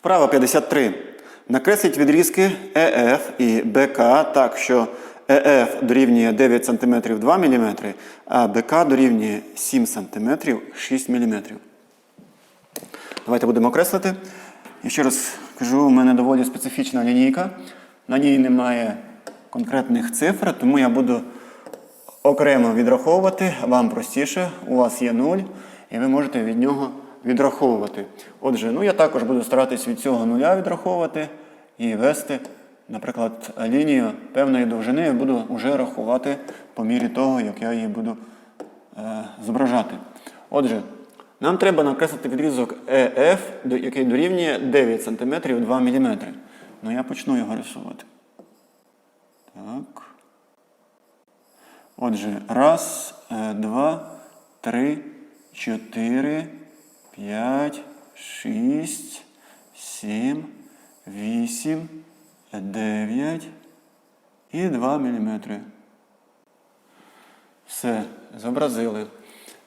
Вправа 53. Накресліть відрізки ЕФ і БК так, що ЕФ дорівнює 9 см 2 мм, а БК дорівнює 7 см 6 мм. Давайте будемо окреслити. І ще раз кажу, у мене доволі специфічна лінійка. На ній немає конкретних цифр, тому я буду окремо відраховувати. Вам простіше, у вас є 0, і ви можете від нього відраховувати. Отже, ну я також буду старатись від цього нуля відраховувати і вести, наприклад, лінію певної довжини я буду вже рахувати по мірі того, як я її буду е, зображати. Отже, нам треба накреслити відрізок ЕФ, до- який дорівнює 9 см 2 мм. Ну я почну його рисувати. Так. Отже, раз, е, два, три, чотири, п'ять, шість, сім, вісім, дев'ять і два міліметри. Все, зобразили.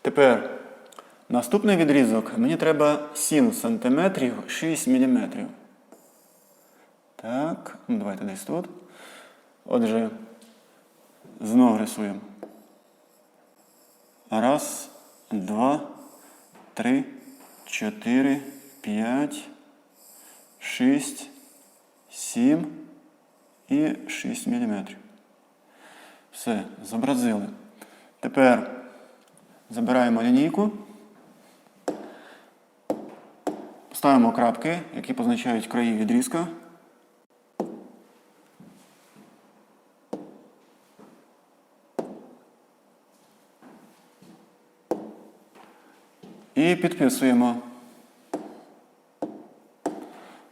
Тепер наступний відрізок мені треба 7 сантиметрів 6 міліметрів. Так, ну давайте десь тут. Отже, знов рисуємо. Раз, два, три, чотири, п'ять, шість, сім і 6 міліметрів. Все, зобразили. Тепер забираємо лінійку. Ставимо крапки, які позначають краї відрізка. І підписуємо.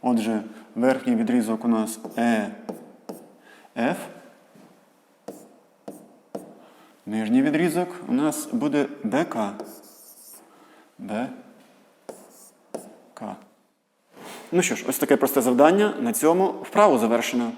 Отже, верхній відрізок у нас Е, F. Нижній відрізок у нас буде БК. БК. Ну що ж, ось таке просте завдання. На цьому вправу завершено.